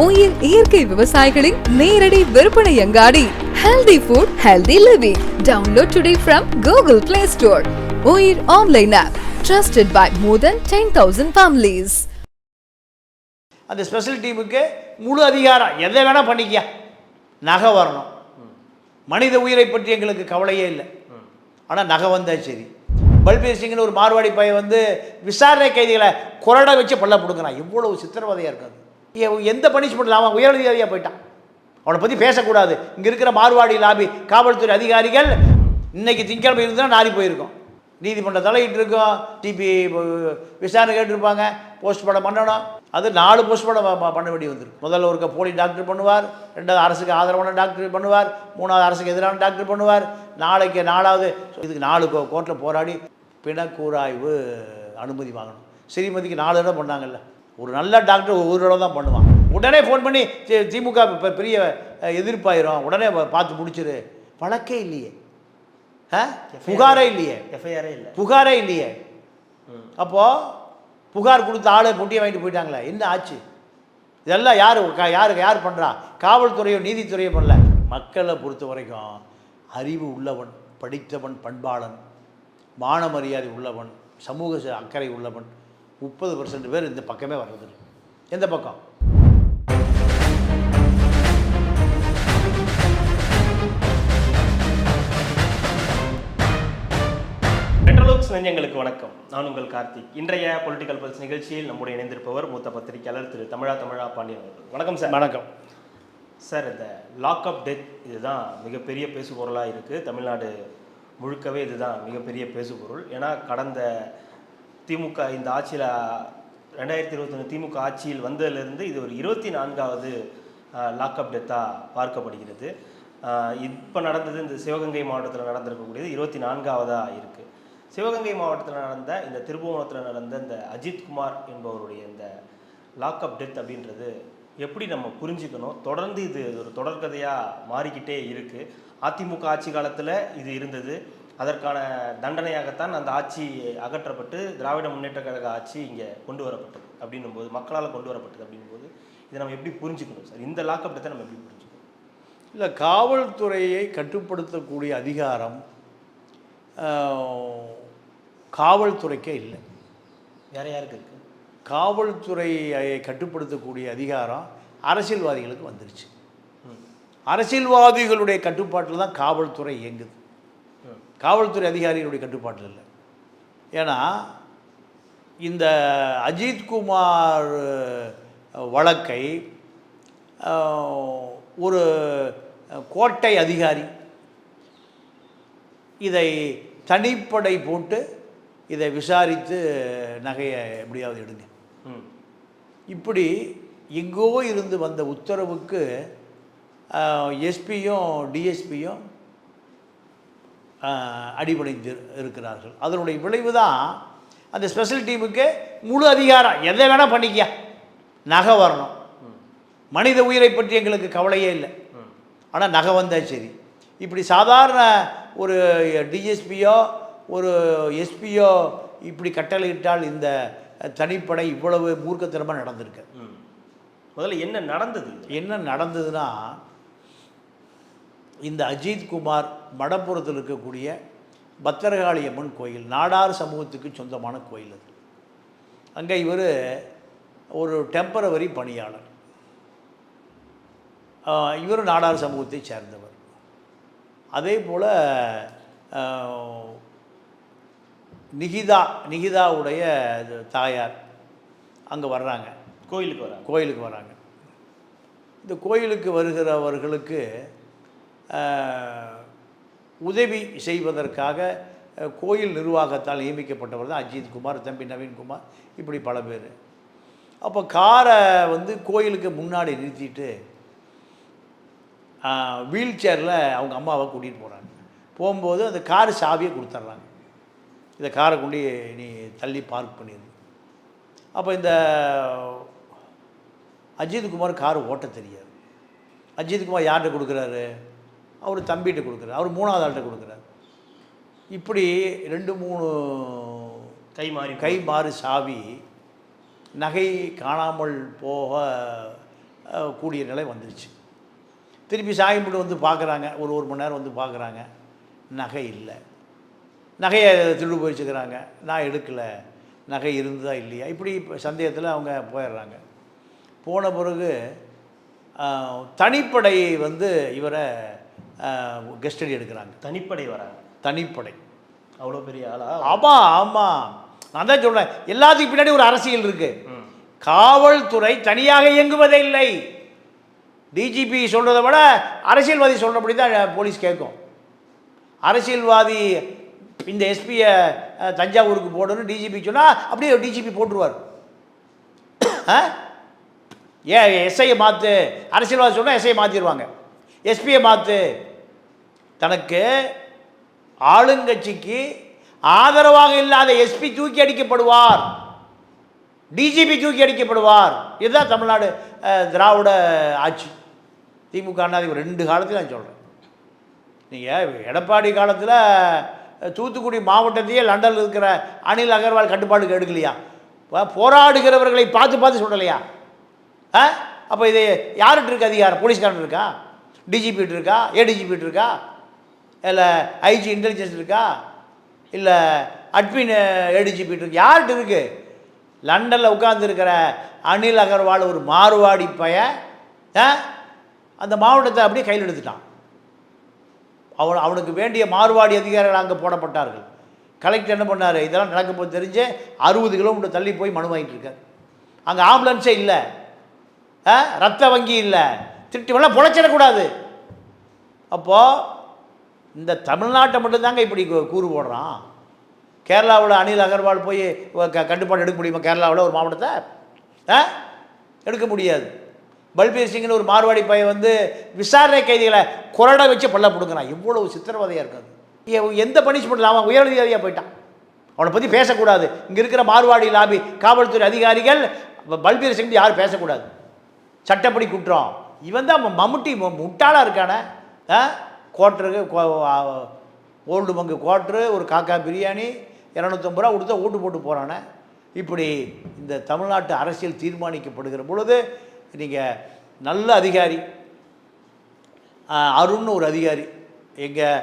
Oil இயற்கை விவசாயிகளின் நேரடி விற்பனை அங்காடி. Healthy food healthy living download today from Google Play Store Oyil online app trusted by more than ten thousand families அந்த special டீமுக்கு முழு அதிகாரம். எதை வேணால் பண்ணிக்கியா? நகை வரணும். மனித உயிரை பற்றி எங்களுக்கு கவலையே இல்லை. ஆனால் நகை வந்தால் சரி. பல்பீர் சிங்னு ஒரு மார்வாடி பையன் வந்து விசாரணை கைதிகளை குரடை வச்சு பல்ல கொடுக்குறான் எவ்வளவு சித்திரவதையாக இருக்காது. எந்த பனிஷ்மெண்ட் அவன் உயரதிகாரியாக போயிட்டான்? அவனை பற்றி பேசக்கூடாது. இங்கே இருக்கிற மார்வாடி லாபி காவல்துறை அதிகாரிகள் இன்றைக்கி திங்கக்கிழமை இருந்தால் நாரி போயிருக்கோம். நீதிமன்றம் தலையிட்டு இருக்கோம். டிபி விசாரணை கேட்டிருப்பாங்க. போஸ்ட்மார்ட்டம் பண்ணணும். அது நாலு போஸ்ட்மார்ட்டம் பண்ண வேண்டி வந்திருக்கு. முதல்ல ஒரு போலி டாக்டர் பண்ணுவார். ரெண்டாவது அரசுக்கு ஆதரவான டாக்டர் பண்ணுவார். மூணாவது அரசுக்கு எதிரான டாக்டர் பண்ணுவார். நாளைக்கு நாலாவது இதுக்கு நாலு கோர்ட்டில் போராடி பிணக்கூராய்வு அனுமதி வாங்கணும். ஸ்ரீமதிக்கு நாலு தடவை பண்ணாங்கல்ல. ஒரு நல்ல டாக்டர் ஒரு தடவை தான் பண்ணுவான். உடனே ஃபோன் பண்ணி திமுக இப்போ பெரிய எதிர்ப்பாயிரும். உடனே பார்த்து முடிச்சிரு. வழக்கே இல்லையே. ஆ? புகாரே இல்லையே. எஃப்ஐஆரே இல்லை. புகாரே இல்லையே. அப்போது புகார் கொடுத்த ஆளை பொட்டியை வாங்கிட்டு போயிட்டாங்களே. என்ன ஆச்சு? இதெல்லாம் யார் யாருக்கு யார் பண்ணுறா காவல்துறையோ நீதித்துறையோ பண்ணல. மக்களை பொறுத்த வரைக்கும் அறிவு உள்ளவன் படித்தவன் பண்பாளன். மான மரியாதை உள்ளவன் சமூக அக்கறை உள்ளவன். முப்பது பர்சன்ட் பேர் இந்த பக்கமே வர்றதில்லை எந்த பக்கம்? மெட்ரோலுக்ஸ் நெஞ்சங்களுக்கு வணக்கம். நான் உங்கள் கார்த்திக். இன்றைய பொலிட்டிக்கல் பல்ஸ் நிகழ்ச்சியில் நம்முடைய இணைந்திருப்பவர் மூத்த பத்திரிகையாளர் திரு தமிழா தமிழா பாண்டியன் அவர்கள். வணக்கம் சார். வணக்கம். சார் இந்த லாக் அப் டெத் இதுதான் மிகப்பெரிய பேசுபொருளாக இருக்குது தமிழ்நாடு முழுக்கவே இதுதான் மிகப்பெரிய பேசுபொருள். ஏன்னா கடந்த திமுக இந்த ஆட்சியில் ரெண்டாயிரத்தி இருபத்தொன்று திமுக ஆட்சியில் வந்ததிலிருந்து இது ஒரு இருபத்தி நான்காவது லாக்அப் டெத்தாக பார்க்கப்படுகிறது. இப்போ நடந்தது இந்த சிவகங்கை மாவட்டத்தில் நடந்திருக்கக்கூடியது இருபத்தி நான்காவதாக இருக்குது சிவகங்கை மாவட்டத்தில் நடந்த இந்த திருபுவனத்தில் நடந்த இந்த அஜித்குமார் என்பவருடைய இந்த லாக்அப் டெத் அப்படின்றது எப்படி நம்ம புரிஞ்சுக்கணும்? தொடர்ந்து இது ஒரு தொடர்கதையாக மாறிக்கிட்டே இருக்குது அதிமுக ஆட்சி காலத்தில் இது இருந்தது. அதற்கான தண்டனையாகத்தான் அந்த ஆட்சி அகற்றப்பட்டு திராவிட முன்னேற்ற கழக ஆட்சி இங்கே கொண்டு வரப்பட்டது அப்படின்னும் போது மக்களால் கொண்டு வரப்பட்டது அப்படின்னும் போது இதை நம்ம எப்படி புரிஞ்சுக்கணும் சார்? இந்த லாக்அப் டெத்தை நம்ம எப்படி புரிஞ்சுக்கணும்? இல்லை காவல்துறையை கட்டுப்படுத்தக்கூடிய அதிகாரம் காவல்துறைக்கே இல்லை. வேற யாருக்கு இருக்கு? காவல்துறையை கட்டுப்படுத்தக்கூடிய அதிகாரம் அரசியல்வாதிகளுக்கு வந்துருச்சு. அரசியல்வாதிகளுடைய கட்டுப்பாட்டில் தான் காவல்துறை இயங்குது. காவல்துறை அதிகாரிகளுடைய கட்டுப்பாட்டில் இல்லை. ஏன்னா இந்த அஜித்குமார் வழக்கை ஒரு கோட்டை அதிகாரி இதை தனிப்படை போட்டு இதை விசாரித்து நகையை எப்படியாவது எடுங்க. இப்படி எங்கோ இருந்து வந்த உத்தரவுக்கு எஸ்பியும் டிஎஸ்பியும் அடிபணிந்து இருக்கிறார்கள். அதனுடைய விளைவு தான் அந்த ஸ்பெஷல் டீமுக்கு முழு அதிகாரம். எதை வேணால் பண்ணிக்கியா? நகை வரணும். மனித உயிரை பற்றி எங்களுக்கு கவலையே இல்லை. ஆனால் நகை வந்தா சரி. இப்படி சாதாரண ஒரு டிஎஸ்பியோ ஒரு எஸ்பியோ இப்படி கட்டளையிட்டால் இந்த தனிப்படை இவ்வளவு மூர்க்கத்தனமாக நடந்திருக்கு. ம். முதல்ல என்ன நடந்தது? என்ன நடந்ததுன்னா இந்த அஜித் குமார் மடப்புறத்தில் இருக்கக்கூடிய பத்திரகாளி அம்மன் கோயில் நாடார் சமூகத்துக்கு சொந்தமான கோயில் அது. அங்கே இவர் ஒரு டெம்பரவரி பணியாளர். ஆஹ் இவரும் நாடார் சமூகத்தை சேர்ந்தவர். அதே போல் நிகிதா நிகிதாவுடைய தாயார் அங்கே வர்றாங்க. கோயிலுக்கு வராங்க கோயிலுக்கு வராங்க இந்த கோயிலுக்கு வருகிறவர்களுக்கு உதவி செய்வதற்காக கோயில் நிர்வாகத்தால் நியமிக்கப்பட்டவர் தான் அஜித் குமார் தம்பி நவீன்குமார் இப்படி பல பேர். அப்போ காரை வந்து கோயிலுக்கு முன்னாடி நிறுத்திட்டு வீல் சேரில் அவங்க அம்மாவை கூட்டிகிட்டு போகிறாங்க போகும்போது அந்த கார் சாவியை கொடுத்துட்றாங்க இந்த காரை கொண்டு நீ தள்ளி பார்க் பண்ணிடு அப்போ இந்த அஜித்குமார் கார் ஓட்ட தெரியாது. அஜித்குமார் யார்கிட்ட கொடுக்குறாரு? அவர் தம்பிகிட்ட கொடுக்குறாரு. அவர் மூணாவது ஆள்கிட்ட கொடுக்குறாரு. இப்படி ரெண்டு மூணு கை மாறி கை மாறு சாவி நகை காணாமல் போக கூடிய நிலை வந்துருச்சு. திருப்பி சாமி கும்பிட்டு வந்து பார்க்குறாங்க. ஒரு ஒரு மணி நேரம் வந்து பார்க்குறாங்க. நகை இல்லை. நகையை திருடு போய் வச்சுக்கிறாங்க நான் எடுக்கலை. நகை இருந்ததா இல்லையா? இப்படி இப்போ சந்தேகத்தில் அவங்க போயிடுறாங்க. போன பிறகு தனிப்படை வந்து இவரை கெஸ்டடி எடுக்கிறாங்க. தனிப்படை வராங்க. தனிப்படை. அவ்வளோ பெரிய ஆளா? ஆமாம் ஆமாம் நான் தான் சொல்கிறேன் எல்லாத்துக்கும் பின்னாடி ஒரு அரசியல் இருக்குது. காவல்துறை தனியாக இயங்குவதே இல்லை. டிஜிபி சொல்கிறத விட அரசியல்வாதி சொல்கிறபடி தான் போலீஸ் கேட்கும். அரசியல்வாதி இந்த எஸ்பியை தஞ்சாவூருக்கு போடணும் டிஜிபி சொன்னால் அப்படியே டிஜிபி போட்டுருவார்? ஏன் எஸ்ஐயை மாற்று அரசியல்வாதி சொன்னால் எஸ்ஐயை மாற்றிடுவாங்க எஸ்பியை மாற்று தனக்கு ஆளுங்கட்சிக்கு ஆதரவாக இல்லாத எஸ்பி தூக்கி அடிக்கப்படுவார். டிஜிபி தூக்கி அடிக்கப்படுவார். இதுதான் தமிழ்நாடு திராவிட ஆட்சி. திமுக அண்ணாதிமுக ரெண்டு காலத்தையும் நான் சொல்கிறேன் நீங்கள் எடப்பாடி காலத்தில் தூத்துக்குடி மாவட்டத்தையே லண்டனில் இருக்கிற அனில் அகர்வால் கட்டுப்பாடுக்கு எடுக்கலையா? போராடுகிறவர்களை பார்த்து பார்த்து சொல்லலையா? ஆ அப்போ இது யார்கிட்ட இருக்கு அதிகாரம்? போலீஸ்காரன் இருக்கா? டிஜிபிட்டு இருக்கா? ஏடிஜிபிட்டு இருக்கா? இல்லை ஐஜி இன்டெலிஜென்ஸ் இருக்கா? இல்லை அட்மின் ஏடிஜிபி இருக்கு? யார்கிட்ட இருக்கு? லண்டனில் உட்காந்துருக்கிற அனில் அகர்வால் ஒரு மாறுவாடி பைய ஆ? அந்த மாவட்டத்தை அப்படியே கையில் எடுத்துட்டான். அவன் அவனுக்கு வேண்டிய மாறுவாடி அதிகாரிகள் அங்கே போடப்பட்டார்கள். கலெக்டர் என்ன பண்ணார்? இதெல்லாம் நடக்க போது தெரிஞ்சு அறுபது கிலோமீட்டர் தள்ளி போய் மனு வாங்கிட்டு இருக்கார். அங்கே ஆம்புலன்ஸே இல்லை. ஆ? ரத்த வங்கி இல்லை. திட்டமெல்லாம் பொழைச்சிடக்கூடாது. அப்போது இந்த தமிழ்நாட்டை மட்டும்தாங்க இப்படி கூறு போடுறான். கேரளாவில் அனில் அகர்வால் போய் க- கட்டுப்பாடு எடுக்க முடியுமா? கேரளாவில் ஒரு மாவட்டத்தை? ஆ? எடுக்க முடியாது. பல்பீர் சிங்னு ஒரு மார்வாடி பையன் வந்து விசாரணை கைதிகளை குரடை வச்சு பல்ல பிடுங்குறான். இவ்வளவு சித்திரவதையாக இருக்காது. எந்த பனிஷ்மெண்ட் அவன் உயரதிகாரியாக போயிட்டான்? அவனை பற்றி பேசக்கூடாது. இங்கே இருக்கிற மார்வாடி லாபி காவல்துறை அதிகாரிகள் பல்பீர் சிங் யாரும் பேசக்கூடாது. சட்டப்படி குற்றம். இவன் தான் மம்முட்டி முட்டாளாக இருக்கானே? ஆ ஓல்டு மங்கு கோட்ரு ஒரு காக்கா பிரியாணி இரநூத்தம்பது ரூபா கொடுத்தா ஓட்டு போட்டு போகிறானே இப்படி இந்த தமிழ்நாட்டு அரசியல் தீர்மானிக்கப்படுகிற பொழுது நீங்கள் நல்ல அதிகாரி அருண்னு ஒரு அதிகாரி எங்கள்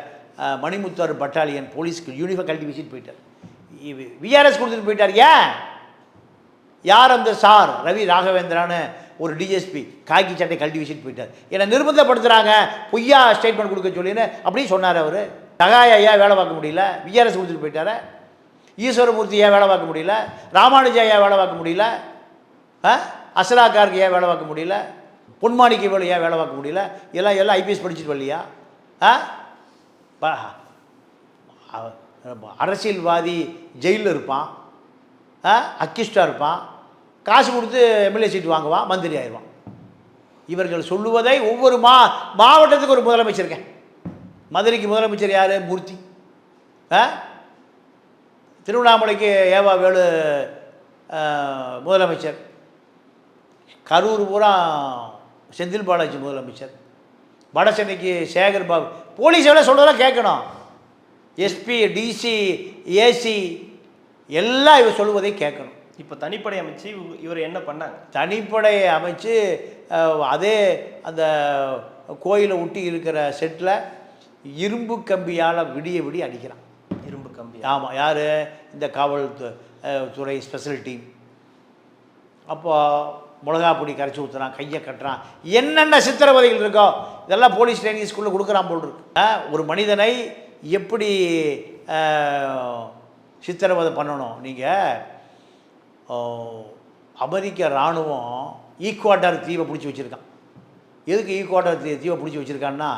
மணிமுத்தாறு பட்டாலியன் போலீஸ்க்கு யூனிஃபார்ம் கழட்டி வச்சுட்டு போயிட்டார். விஆர்எஸ் கொடுத்துட்டு போயிட்டார் ஏன்? யார் அந்த சார்? ரவி ராகவேந்திரான்னு ஒரு டிஎஸ்பி காக்கி சட்டை கழட்டி வச்சுட்டு போயிட்டார். என்னை நிர்பந்தப்படுத்துகிறாங்க பொய்யா ஸ்டேட்மெண்ட் கொடுக்க சொல்லின்னு அப்படின்னு சொன்னார் அவர். தகாய ஐயா வேலை பார்க்க முடியல? விஆர்எஸ் கொடுத்துட்டு போயிட்டார? ஈஸ்வரமூர்த்தி ஏன் வேலை பார்க்க முடியல? ராமானுஜா ஏன் வேலை பார்க்க முடியல? ஆ? அசலாக்காருக்கு ஏன் வேலை பார்க்க முடியல? பொன்மாணிக்கு வேலை ஏன் வேலை பார்க்க முடியல? எல்லாம் எல்லாம் ஐபிஎஸ் படிச்சுட்டு வரலையா? ஆ? அரசியல்வாதி ஜெயிலில் இருப்பான். ஆ? அக்கிஸ்டாக இருப்பான். காசு கொடுத்து எம்எல்ஏ சீட் வாங்குவான் மந்திரி ஆயிடுவான். இவர்கள் சொல்லுவதை ஒவ்வொரு மா மாவட்டத்துக்கு ஒரு முதலமைச்சர் இருக்கேன். மதுரைக்கு முதலமைச்சர் யார்? மூர்த்தி. ஆ? திருவண்ணாமலைக்கு ஏவா வேலு முதலமைச்சர். கரூர் பூரா செந்தில் பாலாஜி முதலமைச்சர். வட சென்னைக்கு சேகர் பாபு. போலீஸ் எவ்வளோ சொல்கிறதெல்லாம் கேட்கணும். எஸ்பி டிசி ஏசி எல்லாம் இவர் சொல்லுவதை கேட்கணும். இப்போ தனிப்படை அமைச்சு இவர் என்ன பண்ணாங்க? தனிப்படை அமைச்சு அதே அந்த கோயிலை ஒட்டி இருக்கிற செட்டில் இரும்பு கம்பியால் விடிய விடிய அடிக்கிறான். இரும்பு கம்பி ஆமாம் யார்? இந்த காவல் துறை ஸ்பெஷல் டீம் அப்போ மிளகா பொடி கரைச்சி ஊற்றுறான் கையை கட்டுறான். என்னென்ன சித்திரவதைகள் இருக்கோ இதெல்லாம் போலீஸ் ட்ரைனிங் ஸ்கூலில் கொடுக்குறான் போல் இருக்கு. ஒரு மனிதனை எப்படி சித்திரவதை பண்ணணும்? நீங்கள் அமெரிக்க இராணுவம் ஈக்குவாட்டர் தீவை பிடிச்சி வச்சுருக்கான். எதுக்கு ஈக்குவாட்டர் தீ தீவை பிடிச்சி வச்சுருக்கான்னா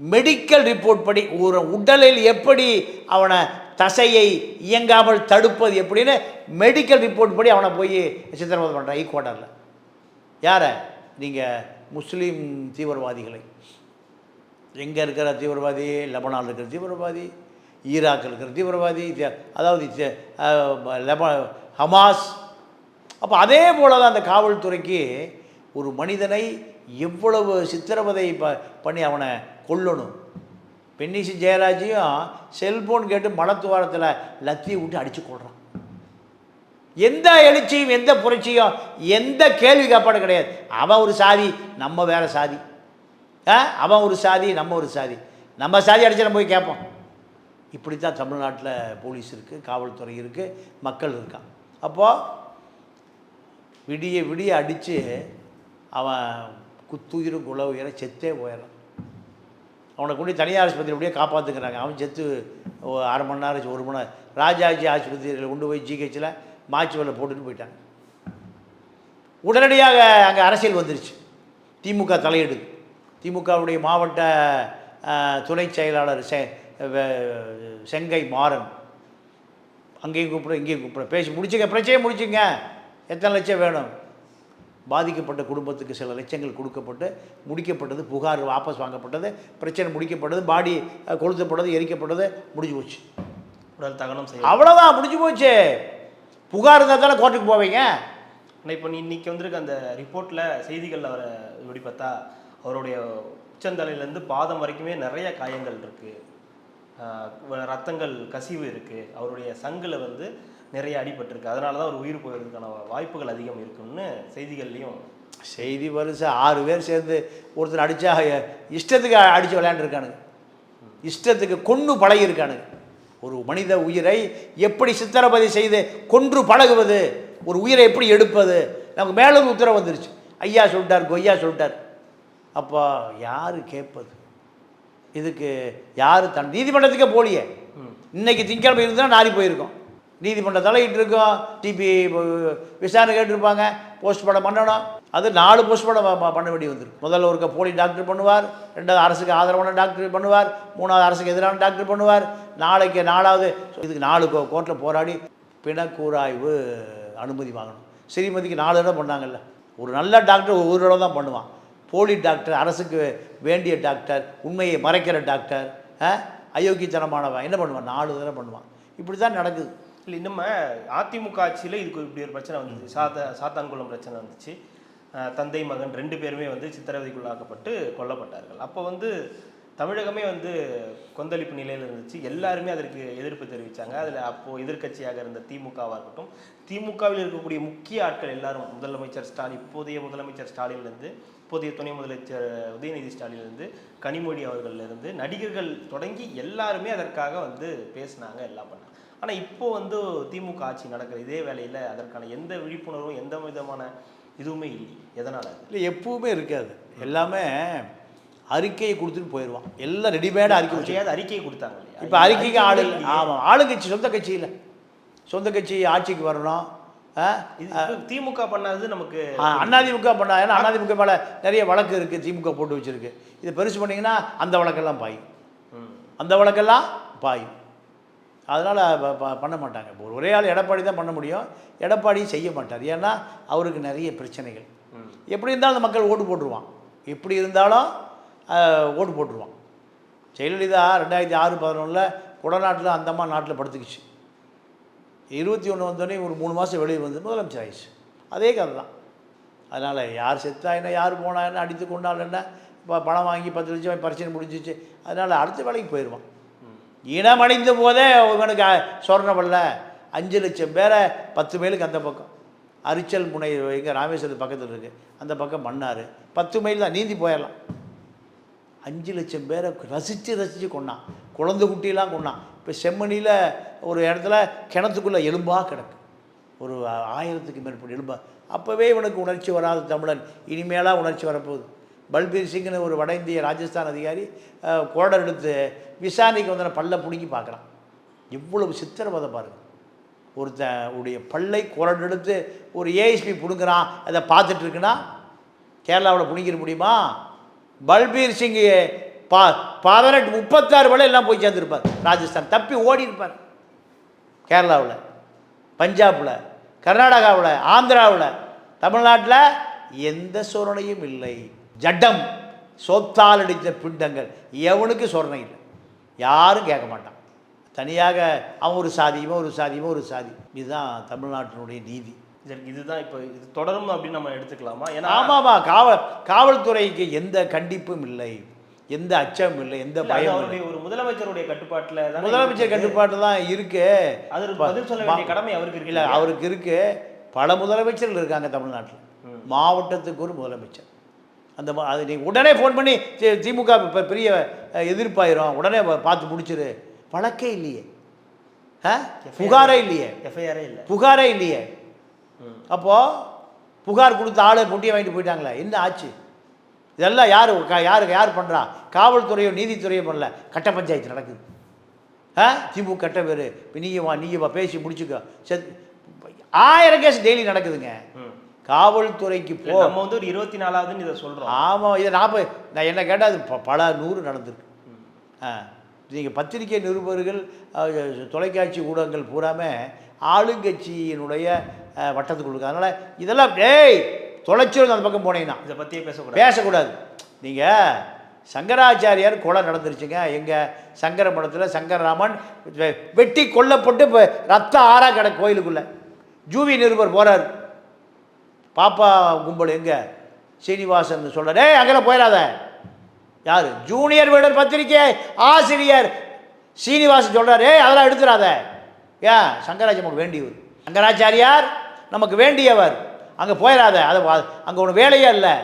மெடிக்கல் ரிப்போர்ட் படி ஒரு உடலில் எப்படி அவனை தசையை இயங்காமல் தடுப்பது எப்படின்னு மெடிக்கல் ரிப்போர்ட் படி அவனை போய் சித்திரவதை பண்ணுறான் ஈக்குவாட்டரில் யாரை? நீங்கள் முஸ்லீம் தீவிரவாதிகளை. எங்கே இருக்கிற தீவிரவாதி? லெபனானில் இருக்கிற தீவிரவாதி ஈராக்கில் இருக்கிற தீவிரவாதி அதாவது லெப ஹமாஸ். அப்போ அதே போல தான் அந்த காவல்துறைக்கு ஒரு மனிதனை எவ்வளவு சித்திரவதை ப பண்ணி அவனை கொல்லணும். பென்னிசி ஜெயராஜையும் செல்போன் கேட்டு மலத்துவாரத்தில் லத்தியை விட்டு அடித்து கொள்றான் எந்த எழுச்சியும் எந்த புரட்சியும் எந்த கேள்வி காப்பாடு கிடையாது. அவன் ஒரு சாதி நம்ம வேறு சாதி. ஆ? அவன் ஒரு சாதி நம்ம ஒரு சாதி. நம்ம சாதி அடிச்சு நம்ம போய் கேட்போம். இப்படி தான் தமிழ்நாட்டில் போலீஸ் இருக்குது காவல்துறை இருக்குது மக்கள் இருக்கான் அப்போது விடிய விடிய அடித்து அவன் குத்துயிரும் குல உயிர செத்தே போயிடறான். அவனை கொண்டு தனியார் ஆஸ்பத்திரி அப்படியே காப்பாற்றுக்கிறாங்க அவன் செத்து அரை மணி நேரம் ஒரு மணி நேரம். ராஜாஜி ஆஸ்பத்திரியில் கொண்டு போய் ஜிஹெச்சில் மாச்சு வேலை போட்டுட்டு போயிட்டாங்க. உடனடியாக அங்கே அரசியல் வந்துருச்சு. திமுக தலையெடுக்கு திமுகவுடைய மாவட்ட துணை செயலாளர் செ செங்கை மாறன். அங்கேயும் கூப்பிட இங்கேயும் கூப்பிட. பேசி முடிச்சுங்க பிரச்சனையை முடிச்சுங்க. எத்தனை லட்சம் வேணும்? பாதிக்கப்பட்ட குடும்பத்துக்கு சில லட்சங்கள் கொடுக்கப்பட்டு முடிக்கப்பட்டது புகார் வாபஸ் வாங்கப்பட்டது பிரச்சனை முடிக்கப்பட்டது பாடி கொளுத்தப்பட்டது எரிக்கப்பட்டது முடிஞ்சு போச்சு. உடல் தகனம் செய்ய அவ்வளோதான் முடிஞ்சு போச்சு. புகார் இருந்தால் தானே கோர்ட்டுக்கு போவீங்க? ஆனால் இப்போ நீ இன்னைக்கு வந்திருக்க அந்த ரிப்போர்ட்டில் செய்திகளில் அவரை இப்படி பார்த்தா அவருடைய உச்சந்தலையிலேருந்து பாதம் வரைக்குமே நிறைய காயங்கள் இருக்குது ரத்தங்கள் கசிவு இருக்குது அவருடைய சங்கில் வந்து நிறைய அடிபட்டிருக்கு. அதனால தான் அவர் உயிர் போகிறதுக்கான வாய்ப்புகள் அதிகம் இருக்குன்னு செய்திகள்லையும் செய்தி வருஷம் ஆறு பேர் சேர்ந்து ஒருத்தர் அடித்தா இஷ்டத்துக்கு அடித்து விளையாண்டுருக்கானுங்க. இஷ்டத்துக்கு கொன்று பழகியிருக்கானுங்க. ஒரு மனித உயிரை எப்படி சித்திரவதை செய்து கொன்று பழகுவது ஒரு உயிரை எப்படி எடுப்பது? நமக்கு மேலும் உத்தரவு வந்துருச்சு. ஐயா சொல்லிட்டார் கொய்யா சொல்லிட்டார். அப்போ யார் கேட்பது இதுக்கு யார் தன் நீதிமன்றத்துக்கே போலியே. இன்னைக்கு திங்கக்கிழமை இருந்தால் நாரி போயிருக்கோம். நீதிமன்ற தலையிட்டு இருக்கோம் டிபி விசாரணை கேட்டிருப்பாங்க. போஸ்ட்மார்ட்டம் பண்ணணும். அது நாலு போஸ்ட்மார்ட்டம் பண்ண வேண்டி வந்துருக்கு. முதல்ல ஒருக்க போலி டாக்டர் பண்ணுவார். ரெண்டாவது அரசுக்கு ஆதரவான டாக்டர் பண்ணுவார். மூணாவது அரசுக்கு எதிரான டாக்டர் பண்ணுவார். நாளைக்கு நாலாவது இதுக்கு நாலு கோர்ட்டில் போராடி பிணக்கூராய்வு அனுமதி வாங்கணும். ஸ்ரீமதிக்கு நாலு இடம் பண்ணாங்கல்ல. ஒரு நல்ல டாக்டர் ஒரு இடம் தான் பண்ணுவான். போலி டாக்டர் அரசுக்கு வேண்டிய டாக்டர் உண்மையை மறைக்கிற டாக்டர் அயோக்கியத்தனமானவன் என்ன பண்ணுவான்? நாலு தடவை பண்ணுவான். இப்படி தான் நடக்குது. இல்லை நம்ம அதிமுக ஆட்சியில் இதுக்கு இப்படி ஒரு பிரச்சனை வந்துச்சு. சாத்த சாத்தான்குளம் பிரச்சனை வந்துச்சு. தந்தை மகன் ரெண்டு பேருமே வந்து சித்திரவதைக்குள்ளாக்கப்பட்டு கொல்லப்பட்டார்கள். அப்போ வந்து தமிழகமே வந்து கொந்தளிப்பு நிலையில் இருந்துச்சு. எல்லாருமே அதற்கு எதிர்ப்பு தெரிவித்தாங்க அதில் அப்போது எதிர்க்கட்சியாக இருந்த திமுகவாக இருக்கட்டும் திமுகவில் இருக்கக்கூடிய முக்கிய ஆட்கள் எல்லாரும் முதலமைச்சர் ஸ்டாலின் இப்போதைய முதலமைச்சர் ஸ்டாலின்லேருந்து இப்போதைய துணை முதலமைச்சர் உதயநிதி ஸ்டாலின்லேருந்து கனிமொழி அவர்கள்லேருந்து நடிகர்கள் தொடங்கி எல்லாருமே அதற்காக வந்து பேசினாங்க எல்லாம் பண்ணாங்க. ஆனால் இப்போ வந்து திமுக ஆட்சி நடக்கிற இதே வேளையில் அதற்கான எந்த விழிப்புணர்வும் எந்த விதமான இதுவுமே இல்லை. எதனால் இல்லை எப்பவுமே இருக்காது. எல்லாமே அறிக்கையை கொடுத்துட்டு போயிடுவான் எல்லாம் ரெடிமேடாக அறிக்கை வச்சு அறிக்கையை கொடுத்தாங்க இல்லையா? இப்போ அறிக்கைக்கு ஆள். ஆமாம் ஆளுங்கட்சி சொந்த கட்சி இல்லை சொந்த கட்சி ஆட்சிக்கு வரணும். திமுக பண்ணாதது நமக்கு அதிமுக பண்ணா ஏன்னா அதிமுக மேலே நிறைய வழக்கு இருக்குது திமுக போட்டு வச்சிருக்கு. இது பெருசு பண்ணிங்கன்னா அந்த வழக்கெல்லாம் பாயும். அந்த வழக்கெல்லாம் பாயும். அதனால் பண்ண மாட்டாங்க. இப்போ ஒரே ஆள் எடப்பாடி தான் பண்ண முடியும். எடப்பாடியும் செய்ய மாட்டார். ஏன்னா அவருக்கு நிறைய பிரச்சனைகள். எப்படி இருந்தாலும் அந்த மக்கள் ஓட்டு போட்டுருவான். எப்படி இருந்தாலும் ஓட்டு போட்டுருவான். ஜெயலலிதா ரெண்டாயிரத்தி ஆறு பதினொன்றில் குடநாட்டில் அந்தம்மா நாட்டில் படுத்துக்கிச்சு. இருபத்தி ஒன்று வந்தோடனே ஒரு மூணு மாதம் வெளியே வந்து முதலமைச்சர் ஆயிடுச்சு அதே கதை தான் அதனால் யார் செத்தா என்ன யார் போனா என்ன அடித்து கொண்டால் என்ன இப்போ பணம் வாங்கி பத்து லட்சம் பிரச்சனை முடிஞ்சிச்சு. அதனால் அடுத்த வேலைக்கு போயிடுவான் இனம் அடைந்த போதே இவனுக்கு சொர்ணவல்ல அஞ்சு லட்சம் பேரை பத்து மைலுக்கு அந்த பக்கம். அரிச்சல் முனை எங்கள் ராமேஸ்வரத்து பக்கத்தில் இருக்குது அந்த பக்கம் மன்னார் பத்து மைல் தான் நீந்தி போயிடலாம். அஞ்சு லட்சம் பேரை ரசித்து ரசித்து கொண்டான். குழந்தை குட்டியெல்லாம் கொண்டான். இப்போ செம்மணியில் ஒரு இடத்துல கிணத்துக்குள்ளே எலும்பாக கிடக்கு. ஒரு ஆயிரத்துக்கு மேற்பட்ட எலும்பா. அப்போவே இவனுக்கு உணர்ச்சி வராத தமிழன். இனிமேலாக உணர்ச்சி வரப்போகுது. பல்பீர் சிங்னு ஒரு வட இந்திய ராஜஸ்தான் அதிகாரி கோடர் எடுத்து விசாரணைக்கு வந்தன பல்ல பிடுங்கி பார்க்குறான் இவ்வளவு சித்திரவதை பாருங்கள் ஒருத்த உடைய பல்லை குரடு எடுத்து ஒரு ஏஎஸ்பி பிடுங்குறான். அதை பார்த்துட்டு இருக்குன்னா கேரளாவில் பிடிங்கிட முடியுமா? பல்பீர் சிங் பா பதினெட்டு முப்பத்தாறு வரை எல்லாம் போய் சேர்ந்துருப்பார். ராஜஸ்தான். தப்பி ஓடி இருப்பார் கேரளாவில் பஞ்சாபில் கர்நாடகாவில் ஆந்திராவில் தமிழ்நாட்டில் எந்த சொரணையும் இல்லை. ஜட்டம் சொத்தால் அடித்த பிண்டங்கள். எவனுக்கு சொரணை இல்லை? யாரும் கேட்க மாட்டான். தனியாக அவன் ஒரு சாதி இவன் ஒரு சாதி இவன் ஒரு சாதி. இதுதான் தமிழ்நாட்டினுடைய நீதி. இதுதான் இப்போ இது தொடரும் அப்படின்னு நம்ம எடுத்துக்கலாமா? ஏன்னா ஆமாமா காவல் காவல்துறைக்கு எந்த கண்டிப்பும் இல்லை. எந்த அச்சமும் இல்லை எந்த அவருடைய ஒரு முதலமைச்சருடைய கட்டுப்பாட்டுல முதலமைச்சர். கட்டுப்பாட்டு தான் இருக்கு. அதற்கு பதில் சொல்ல வேண்டிய கடமை அவருக்கு இருக்கு இல்லை அவருக்கு இருக்கு. பல முதலமைச்சர்கள் இருக்காங்க தமிழ்நாட்டில். மாவட்டத்துக்கு ஒரு முதலமைச்சர். அந்த அது நீ உடனே ஃபோன் பண்ணி திமுக இப்போ பெரிய எதிர்ப்பாயிரும். உடனே பார்த்து முடிச்சிரு. வழக்கே இல்லையே. புகாரே இல்லையே. எஃப்ஐஆரே இல்ல. புகாரே இல்லையே. அப்போது புகார் கொடுத்த ஆளு பொட்டியை வாங்கிட்டு போயிட்டாங்களே. என்ன ஆச்சு? இதெல்லாம் யார்? யார் யார் பண்ணுறா காவல்துறையோ நீதித்துறையோ பண்ணல. கட்ட பஞ்சாயத்து நடக்குது. ஆ? திமுக கட்ட பேர். இப்போ நீங்கள் வா நீங்கள் வா பேசி முடிச்சுக்கோ. செத் ஆயிரம் கேஸ் டெய்லி நடக்குதுங்க. காவல்துறைக்கு போ. நம்ம வந்து ஒரு இருபத்தி நாலாவதுன்னு இதை சொல்றோம். ஆமாம் இதை நாற்பது நான் என்ன கேட்டால் அது பல நூறு நடந்திருக்கு. ஆ. நீங்கள் பத்திரிகை நிருபர்கள் தொலைக்காட்சி ஊடகங்கள் பூராமே ஆளுங்கட்சியினுடைய அஹ், வட்டத்துக்குள்ள அதனால் இதெல்லாம் டேய் தொலைச்சிரும் அந்த பக்கம் போனீங்கன்னா இதை பத்தியே பேசக்கூடாது. பேசக்கூடாது. நீங்கள் சங்கராச்சாரியார் கொலை நடந்துருச்சுங்க. எங்கள் சங்கர மடத்தில் சங்கரராமன் வெட்டி கொல்லப்பட்டு இப்போ ரத்த ஆறா கிடக்கு கோயிலுக்குள்ளே. ஜூவி நிருபர் போகிறார் பாப்பா கும்பல் எங்கே? சீனிவாசன் சொல்கிறார் அங்கே போயிடாத. யார்? ஜூனியர் வீடர் பத்திரிகை ஆசிரியர் சீனிவாசன் சொல்கிறார் ஏய் அதெல்லாம் எடுத்துடாத. ஏன்? சங்கராச்சாரிய நமக்கு வேண்டியவர். சங்கராச்சாரியார் நமக்கு வேண்டியவர். அங்கே போயிடாத அதை அங்கே ஒன்று வேலையே இல்லை.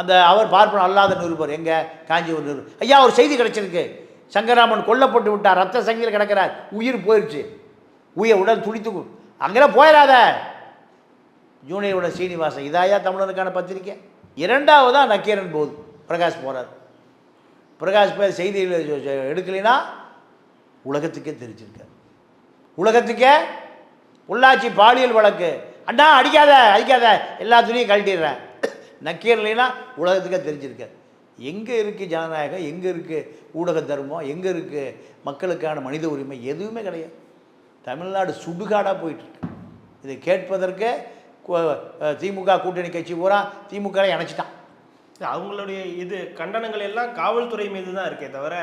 அந்த அவர் பார்ப்பன அல்லாத நிருபர் எங்கே? காஞ்சிபுரம் நிருபர். ஐயா ஒரு செய்தி கிடச்சிருக்கு. சங்கராமன் கொல்லப்பட்டு விட்டார். ரத்த சங்கியில் கிடக்கிறார். உயிர் போயிடுச்சு உயிர் உடல் துடித்து அங்கெல்லாம் போயிடாத ஜூனியரோட சீனிவாசன் இதாயா தமிழனுக்கான பத்திரிக்கை. இரண்டாவதாக நக்கீரன் போகுது பிரகாஷ் போகிறார் பிரகாஷ் போய் செய்தியில் எடுக்கலைன்னா உலகத்துக்கே தெரிஞ்சிருக்கார். உலகத்துக்கே உள்ளாட்சி பாலியல் வழக்கு. அண்ணா அடிக்காத அடிக்காத. எல்லா துணியும் கழட்டிடுறேன். நக்கீரலைனா உலகத்துக்கே தெரிஞ்சிருக்கார் எங்கே இருக்குது ஜனநாயகம்? எங்கே இருக்குது ஊடக தர்மம்? எங்கே இருக்குது மக்களுக்கான மனித உரிமை? எதுவுமே கிடையாது. தமிழ்நாடு சுடுகாடாக போயிட்டுருக்கு. இதை கேட்பதற்கு திமுக கூட்டணி கட்சி பூரா திமுக இணைச்சிட்டான் இல்ல, அவங்களுடைய இது கண்டனங்கள் எல்லாம் காவல்துறை மீது தான் இருக்கே தவிர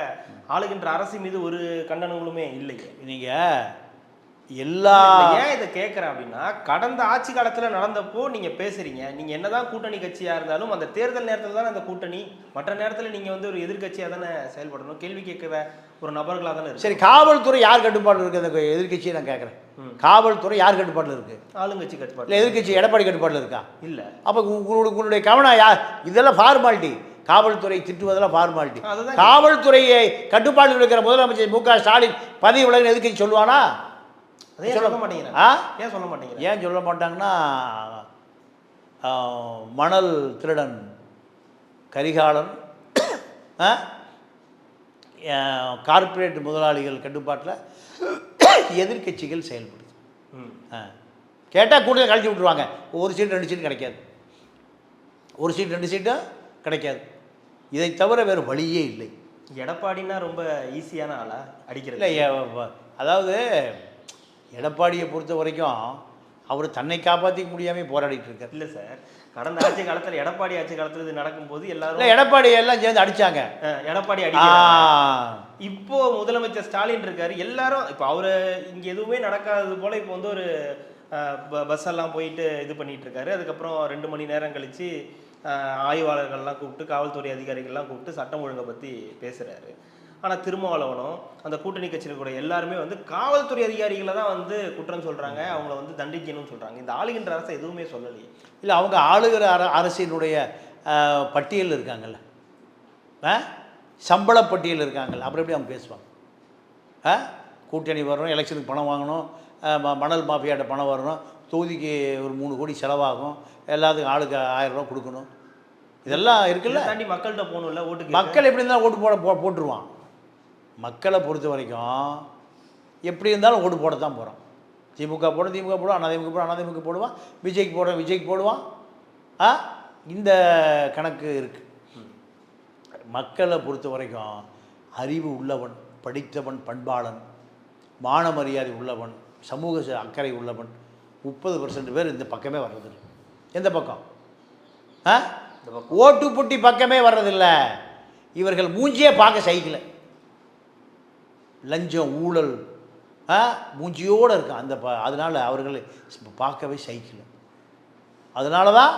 ஆளுகின்ற அரசு மீது ஒரு கண்டனங்களுமே இல்லையே. நீங்கள் எல்லா இல்ல, ஏன் இதை கேட்குறேன் அப்படின்னா கடந்த ஆட்சி காலத்துல நடந்தப்போ நீங்க பேசுறீங்க. நீங்க என்னதான் கூட்டணி கட்சியா இருந்தாலும் அந்த தேர்தல் நேரத்துல தானே அந்த கூட்டணி. மற்ற நேரத்துல நீங்க வந்து ஒரு எதிர்க்கட்சியா தானே செயல்படணும். கேள்வி கேட்கிற ஒரு நபர்களா தானே சரி காவல்துறை யார் கட்டுப்பாட்டில் இருக்குது அந்த எதிர்க்கட்சியை நான் கேட்குறேன் காவல்துறை யார் கட்டுப்பாட்டில் இருக்குது ஆளுங்கட்சி இல்லை கட்டுப்பாடு எதிர்க்கட்சி எடப்பாடி கட்டுப்பாட்டில் இருக்கா? இல்ல. அப்போ உங்களுடைய உங்களுடைய கவனம் யார்? இதெல்லாம் ஃபார்மாலிட்டி காவல்துறை திட்டுவதெல்லாம் ஃபார்மாலிட்டி காவல்துறையை கட்டுப்பாட்டில் இருக்கிற முதலமைச்சர் மு க ஸ்டாலின் பதவி விலகின எதிர்க்கட்சி சொல்லுவானா? அதே சொல்ல மாட்டேங்கிறேன் ஆ? ஏன் சொல்ல மாட்டேங்கிறேன் ஏன் சொல்ல மாட்டாங்கன்னா மணல் திருடன் கரிகாலன் கார்ப்பரேட் முதலாளிகள் கட்டுப்பாட்டில் எதிர்க்கட்சிகள் செயல்படுது. ம். கேட்டால் கூட்டத்தில் கழிச்சு விட்ருவாங்க ஒரு சீட் ரெண்டு சீட் கிடைக்காது. ஒரு சீட் ரெண்டு சீட்டும் கிடைக்காது. இதை தவிர வேறு வழியே இல்லை. எடப்பாடின்னா ரொம்ப ஈஸியான ஆளா? இல்லை அடிக்கிறது வ- அதாவது எடப்பாடியை பொறுத்த வரைக்கும் அவர் தன்னை காப்பாற்றிக்க முடியாமல் போராடிட்டு இருக்கார். இல்ல சார் கடந்த ஆட்சி காலத்துல எடப்பாடி ஆட்சி காலத்துல இது நடக்கும்போது இல்லை எல்லாரும் எடப்பாடி எல்லாம் சேர்ந்து அடிச்சாங்க. எடப்பாடி அடிக்கிறாங்க இப்போ முதலமைச்சர் ஸ்டாலின் இருக்காரு எல்லாரும் இப்போ அவரு இங்க எதுவுமே நடக்காதது போல இப்போ வந்து ஒரு பஸ் எல்லாம் போயிட்டு இது பண்ணிட்டு இருக்காரு. அதுக்கப்புறம் ரெண்டு மணி நேரம் கழிச்சு அஹ், ஆய்வாளர்கள்லாம் கூப்பிட்டு காவல்துறை அதிகாரிகள்லாம் கூப்பிட்டு சட்டம் ஒழுங்கை பத்தி பேசுறாரு. ஆனால் திருமாவளவனும் அந்த கூட்டணி கட்சியில் கூட எல்லாருமே வந்து காவல்துறை அதிகாரிகளை தான் வந்து குற்றம் சொல்கிறாங்க அவங்கள வந்து தண்டிக்கணும்னு சொல்கிறாங்க இந்த ஆளுகின்ற அரசு எதுவுமே சொல்லலையே. இல்லை அவங்க ஆளுகிற அர அரசினுடைய பட்டியல் இருக்காங்கல்ல? ஆ? சம்பள பட்டியல் இருக்காங்கல்ல? அப்புறம் எப்படி அவங்க பேசுவாங்க? ஆ? கூட்டணி வரணும் எலெக்ஷனுக்கு பணம் வாங்கணும் ம- மணல் மாஃபியாட்ட பணம் வரணும் தொகுதிக்கு ஒரு மூணு கோடி செலவாகும் எல்லாத்துக்கும் ஆளுக்கு ஆயிரம் ரூபா கொடுக்கணும். இதெல்லாம் இருக்குல்ல? தாண்டி மக்கள்கிட்ட போகணும்ல ஓட்டுக்கு மக்கள் எப்படி இருந்தாலும் ஓட்டு போட போ போட்டுருவான். மக்களை பொறுத்த வரைக்கும் எப்படி இருந்தாலும் ஓட்டு போட தான் போகிறான் திமுக போட திமுக போடுவான் அதிமுக போட அதிமுக போடுவான் விஜய்க்கு போட விஜய்க்கு போடுவான். ஆ? இந்த கணக்கு இருக்குது மக்களை பொறுத்த வரைக்கும் அறிவு உள்ளவன் படித்தவன் பண்பாளன் மான மரியாதை உள்ளவன் சமூக அக்கறை உள்ளவன் முப்பது பர்சன்ட் பேர் இந்த பக்கமே வர்றதில்லை. எந்த பக்கம்? ஆ? இந்த பக்கம். ஓட்டு புட்டி பக்கமே வர்றதில்ல. இவர்கள் மூஞ்சியே பார்க்க சைக்கிள் லஞ்சம் ஊழல் ஆ மூஞ்சியோடு இருக்கும் அந்த ப அதனால் அவர்களை பார்க்கவே சைக்கிள் அதனால தான்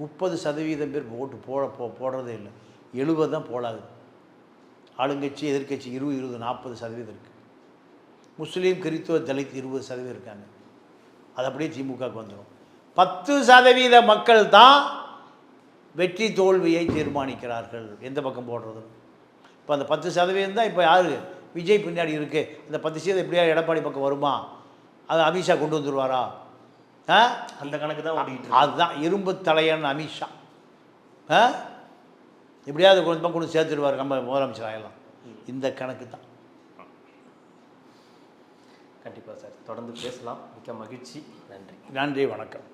முப்பது சதவீதம் பேர் ஓட்டு போட போ போடுறதே இல்லை. எழுபது தான் போடாது. ஆளுங்கட்சி எதிர்க்கட்சி இருபது இருபது நாற்பது சதவீதம் இருக்குது முஸ்லீம் கிறித்துவ தலித் இருபது சதவீதம் இருக்காங்க. அது அப்படியே திமுகவுக்கு வந்துடும் பத்து சதவீத மக்கள் தான் வெற்றி தோல்வியை தீர்மானிக்கிறார்கள். எந்த பக்கம் போடுறது இப்போ அந்த பத்து சதவீதம் தான் இப்போ யாரு விஜய் பின்னாடி இருக்குது அந்த பத்து சதவீதம் எப்படியா எடப்பாடி பக்கம் வருமா? அது அமித்ஷா கொண்டு வந்துருவாரா? ஆ? அந்த கணக்கு தான். அதுதான் இரும்பு தலையன் அமித்ஷா. ஆ? எப்படியாவது கொஞ்சம் கொண்டு சேர்த்துடுவார் நம்ம முதலமைச்சர் ஆகலாம் இந்த கணக்கு தான். கண்டிப்பா சார். தொடர்ந்து பேசலாம். மிக்க மகிழ்ச்சி. நன்றி. நன்றி வணக்கம்.